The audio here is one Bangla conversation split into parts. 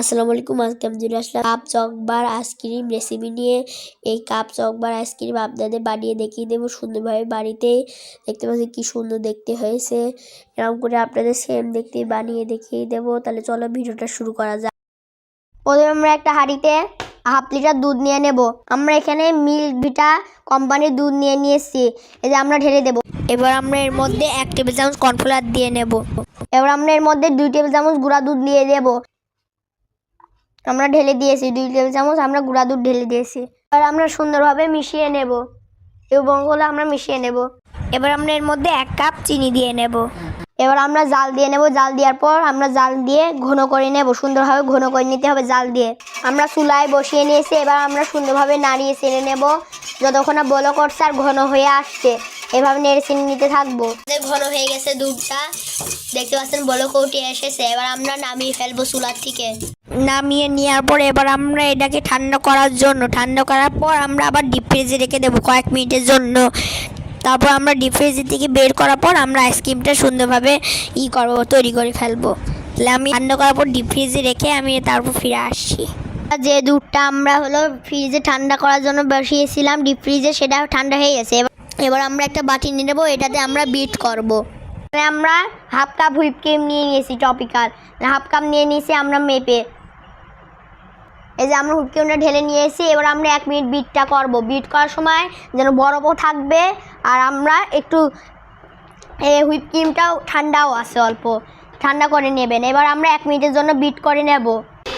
আসসালামু আলাইকুম, আজকে আমি চলে আসলাম cup Chocobar ice cream recipe নিয়ে। এই কাপ চকবার আইসক্রিম আপনাদের বানিয়ে দেখিয়ে দেবো সুন্দরভাবে বাড়িতে। দেখতে পাচ্ছি কি সুন্দর দেখতে হয়েছে। এরকম করে আপনাদের সেম দেখতে বানিয়ে দেখিয়ে দেবো। তাহলে চলো ভিডিওটা শুরু করা যাক। প্রথমে আমরা একটা হাঁড়িতে হাফ লিটার দুধ নিয়ে নেব। আমরা এখানে মিল্ক ভিটা কোম্পানির দুধ নিয়ে নিয়েছি। এই যে আমরা ঢেলে দেবো। এবার আমরা এর মধ্যে এক টেবিল চামচ কর্নফ্লাওয়ার দিয়ে নেব। এবার আমরা এর মধ্যে দুই টেবিল চামচ গুঁড়া দুধ দিয়ে দেব। আমরা ঢেলে দিয়েছি, দুই টেবিল চামচ আমরা গুঁড়া দুধ ঢেলে দিয়েছি। এবার আমরা সুন্দরভাবে মিশিয়ে নেব এবং হলো আমরা মিশিয়ে নেব। এবার আমরা এর মধ্যে এক কাপ চিনি দিয়ে নেব। এবার আমরা জাল দিয়ে নেব। জাল দেওয়ার পর আমরা জাল দিয়ে ঘন করে নেব। সুন্দরভাবে ঘন করে নিতে হবে জাল দিয়ে। আমরা চুলায় বসিয়ে নিয়েছি। এবার আমরা সুন্দরভাবে নাড়িয়ে ছেড়ে নেব। যতক্ষণ না বলো করছে আর ঘন হয়ে আসছে, এভাবে নেড়ে ছেড়ে নিতে থাকব। ঘন হয়ে গেছে দুধটা। দেখতে পাচ্ছেন বলো কৌটি এসেছে এবার আমরা নামিয়ে ফেলব চুলার থেকে নামিয়ে নেওয়ার পর এবার আমরা এটাকে ঠান্ডা করার জন্য ঠান্ডা করার পর আমরা আবার ডিপ ফ্রিজে রেখে দেবো কয়েক মিনিটের জন্য। তারপর আমরা ডিপ ফ্রিজের থেকে বের করার পর আমরা আইসক্রিমটা সুন্দরভাবে ই করব তৈরি করে ফেলব। তাহলে আমি ঠান্ডা করার পর ডিপ ফ্রিজে রেখে আমি তারপর ফিরে আসছি। যে দুধটা আমরা হলো ফ্রিজে ঠান্ডা করার জন্য বসিয়েছিলাম ডিপ ফ্রিজে সেটা ঠান্ডা হয়ে গেছে। এবার এবার আমরা একটা বাটি নিয়ে নেব এটাতে আমরা বিট করব। আমরা হাফ কাপ হুইপ ক্রিম নিয়ে নিয়েছি টপিক্যাল হাফ কাপ নিয়ে নিয়েছি আমরা মেপে। এই যে আমরা হুইপ ক্রিমটা ঢেলে নিয়ে এসেছি, এবার আমরা এক মিনিট বিটটা করব। বিট করার সময় যেন বরফও থাকবে, আর আমরা একটু এই হুইপ ক্রিমটাও ঠান্ডাও আছে অল্প। ঠান্ডা করে নেবেন। এবার আমরা এক মিনিটের জন্য বিট করে নেব।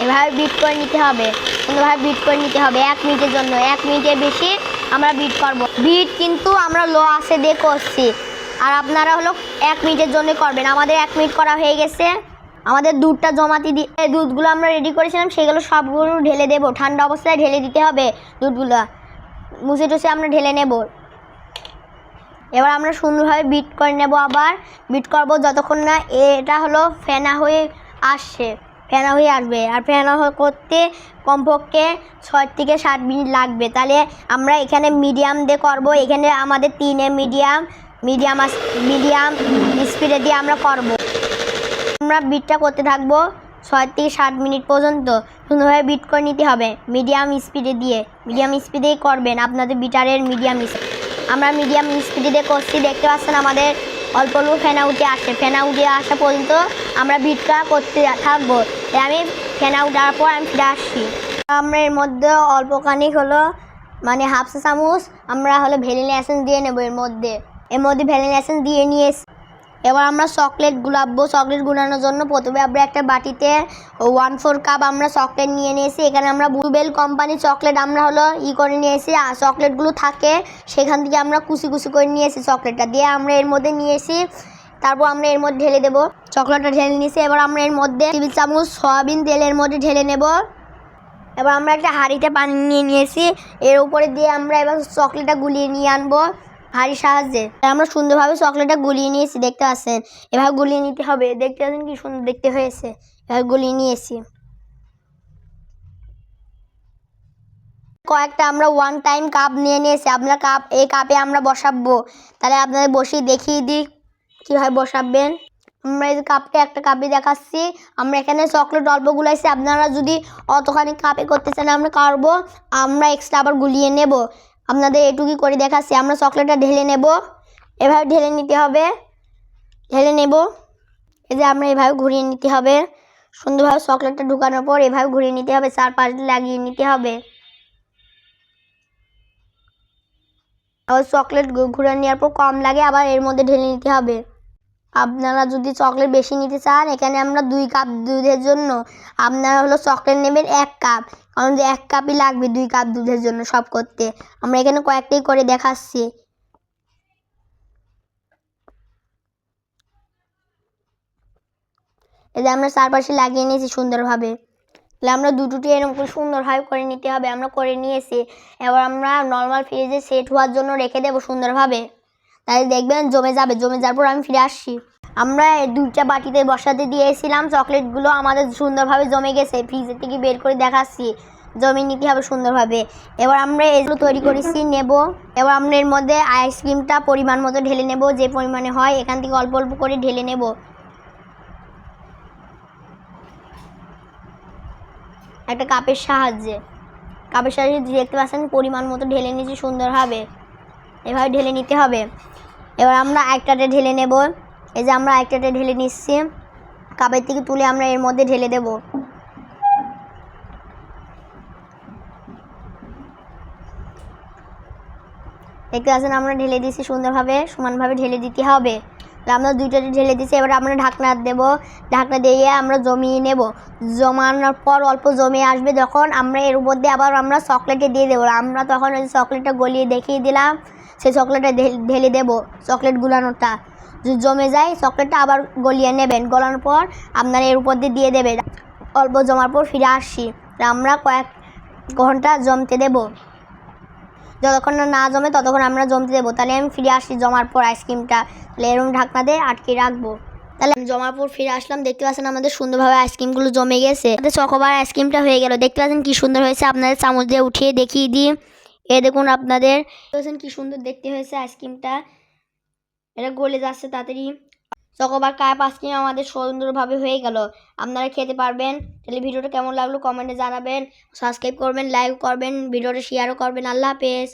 এভাবে বিট করে নিতে হবে। সুন্দরভাবে বিট করে নিতে হবে এক মিনিটের জন্য। এক মিনিটের বেশি আমরা বিট করব। বিট কিন্তু আমরা লো আসে দিয়ে করছি। আর আপনারা হলো এক মিনিটের জন্য করবেন। আমাদের এক মিনিট করা হয়ে গেছে। আমাদের দুধটা জমাতে দিয়ে দুধগুলো আমরা রেডি করেছিলাম, সেগুলো সবগুলো ঢেলে দেবো। ঠান্ডা অবস্থায় ঢেলে দিতে হবে দুধগুলো। মুছে টুসে আমরা ঢেলে নেব। এবার আমরা সুন্দরভাবে বিট করে নেব আবার। বিট করব যতক্ষণ না এটা হলো ফেনা হয়ে আসছে। ফেনা হয়ে আসবে। আর ফেনা করতে কমপক্ষে ছয় থেকে সাত মিনিট লাগবে। তাহলে আমরা এখানে মিডিয়াম দিয়ে করব। এখানে আমাদের তিনে মিডিয়াম মিডিয়াম মিডিয়াম স্পিডে দিয়ে আমরা করব। আমরা বিটটা করতে থাকব ছয় থেকে ষাট মিনিট পর্যন্ত। সুন্দরভাবে বিট করে নিতে হবে মিডিয়াম স্পিডে দিয়ে। মিডিয়াম স্পিডেই করবেন আপনাদের বিটারের মিডিয়াম স্পিড আমরা মিডিয়াম স্পিডে দিয়ে করছি, দেখতে পাচ্ছেন আমাদের অল্প অল্প ফেনা উঠে আসে। ফেনা উঠে আসা পর্যন্ত আমরা বিটটা করতে থাকব। আমি ফেনা উঠার পর আমি ফিরে আসছি। আমরা এর মধ্যে অল্প খানিক হলো মানে হাফসা চামচ আমরা হলো ভ্যানিলা এসেন্স দিয়ে নেব এর মধ্যে। এর মধ্যে ভ্যানিলা এসেন্স দিয়ে নিয়ে এবার আমরা চকলেট গুলাবো। চকলেট গুলানোর জন্য প্রথমে আমরা একটা বাটিতে ওয়ান ফোর কাপ আমরা চকলেট নিয়ে নিয়েছি। এখানে আমরা ব্লুবেল কোম্পানির চকলেট আমরা হলো ই করে নিয়েছি। আর চকলেটগুলো থাকে, সেখান থেকে আমরা কুচি কুচি করে নিয়েছি চকলেটটা দিয়ে। আমরা এর মধ্যে নিয়েছি, তারপর আমরা এর মধ্যে ঢেলে দেবো। চকলেটটা ঢেলে নিয়েছি। এবার আমরা এর মধ্যে টেবিল চামচ সয়াবিন তেলের মধ্যে ঢেলে নেব। এবার আমরা একটা হাঁড়িতে পানি নিয়ে নিয়েছি। এর উপরে দিয়ে আমরা এবার চকলেটটা গুলিয়ে নিয়ে আনব। হাঁড়ির সাহায্যে। আমরা সুন্দরভাবে চকলেটটা গুলিয়ে নিয়েছি, দেখতে পাচ্ছেন? এভাবে গুলিয়ে নিতে হবে। দেখতে পাচ্ছেন কি সুন্দর দেখতে হয়েছে? এভাবে গুলিয়ে নিয়েছি। কয়েকটা আমরা ওয়ান টাইম কাপ নিয়ে নিয়েছি। আপনার কাপ এই কাপে আমরা বসাবো। তাহলে আপনাদের বসিয়ে দেখিয়ে দিই কীভাবে বসাবেন। আমরা এই কাপটা একটা কাপে দেখাচ্ছি। আমরা এখানে চকলেট অল্প গুলাইছি। আপনারা যদি অতখানি কাপে করতে চান আমরা করব আমরা এক্সট্রা আবার গুলিয়ে নেব। আপনাদের এটুকুই করে দেখাচ্ছি। আমরা চকলেটটা ঢেলে নেব। এভাবে ঢেলে নিতে হবে। ঢেলে নেব। এই যে আমরা এভাবে ঘুরিয়ে নিতে হবে। সুন্দরভাবে চকলেটটা ঢুকানোর পর এভাবে ঘুরিয়ে নিতে হবে। চার পাশ দিয়ে লাগিয়ে নিতে হবে। আবার চকলেট ঘুরে নেওয়ার পর কম লাগে, আবার এর মধ্যে ঢেলে নিতে হবে। আপনারা যদি চকলেট বেশি নিতে চান, এখানে আমরা দুই কাপ দুধের জন্য, আপনারা হলো চকলেট নেবেন এক কাপ, কারণ যে এক কাপই লাগবে দুই কাপ দুধের জন্য সব করতে। আমরা এখানে কয়েকটাই করে দেখাচ্ছি। যে আমরা চারপাশে লাগিয়ে নিয়েছি সুন্দরভাবে। তাহলে আমরা দুটোটি এরকম করে সুন্দরভাবে করে নিতে হবে, আমরা করে নিয়েছি। এবার আমরা নর্মাল ফ্রিজে সেট হওয়ার জন্য রেখে দেবো সুন্দরভাবে। তাহলে দেখবেন জমে যাবে, জমে যাওয়ার পর আমি ফিরে আসছি। আমরা দুইটা বাটিতে বসাতে দিয়েছিলাম, চকলেটগুলো আমাদের সুন্দরভাবে জমে গেছে, ফ্রিজের থেকে বের করে দেখাচ্ছি। জমে নিতে হবে সুন্দরভাবে। এবার আমরা এগুলো তৈরি করেছি, নেব। এবার আমরা এর মধ্যে আইসক্রিমটা পরিমাণ মতো ঢেলে নেব, যে পরিমাণে হয়, এখান থেকে অল্প অল্প করে ঢেলে নেব। একটা কাপের সাহায্যে। কাপের সাহায্যে দেখতে পাচ্ছেন, পরিমাণ মতো ঢেলে নিয়েছি সুন্দরভাবে। এভাবে ঢেলে নিতে হবে। এবার আমরা একটাতে ঢেলে নেব। এই যে আমরা একটাতে ঢেলে নিচ্ছি। কাপের থেকে তুলে আমরা এর মধ্যে ঢেলে দেব। দেখতে পাচ্ছেন, আমরা ঢেলে দিয়েছি সুন্দরভাবে, সমানভাবে ঢেলে দিতে হবে। আমরা দুইটাতে ঢেলে দিয়েছি। এবার আমরা ঢাকনা দেব। ঢাকনা দিয়ে আমরা জমিয়ে নেব। জমানোর পর অল্প জমে আসবে। যখন আমরা এর উপর দিয়ে আবার আমরা চকলেটে দিয়ে দেবো। আমরা তখন ওই চকলেটটা গলিয়ে দেখিয়ে দিলাম। সেই চকলেটে ঢেলে- দেবো চকলেট গুলানোটা। জমে যায়, চকলেটটা আবার গলিয়ে নেবেন। গলানোর পর আপনারা এর উপর দিয়ে দিয়ে অল্প জমার পর ফিরে আসছি আমরা কয়েক ঘণ্টা জমতে দেবো। যতক্ষণ না জমে ততক্ষণ আমরা জমতে দেবো। তাহলে আমি ফিরে আসি জমার পর আইসক্রিমটা। তাহলে এরকম ঢাকনা দিয়ে আটকে রাখব। তাহলে আমি জমার পর ফিরে আসলাম। দেখতে পাচ্ছেন আমাদের সুন্দরভাবে আইসক্রিমগুলো জমে গেছে। আমাদের চকোবার আইসক্রিমটা হয়ে গেল। দেখতে পাচ্ছেন কি সুন্দর হয়েছে। আপনাদের চামচ দিয়ে উঠিয়ে দেখিয়ে দিই। এ দেখুন আপনাদের। কি সুন্দর দেখতে হয়েছে আইসক্রিমটা এটা গলে যাচ্ছে তাড়াতাড়ি। চকোবার কাপ আইসক্রিম আমাদের সুন্দরভাবে হয়ে গেল। আপনারা খেতে পারবেন। তাহলে ভিডিওটা কেমন লাগল কমেন্টে জানাবেন। সাবস্ক্রাইব করবেন লাইক করবেন, ভিডিওটা শেয়ারও করবেন। আল্লাহ হাফেজ।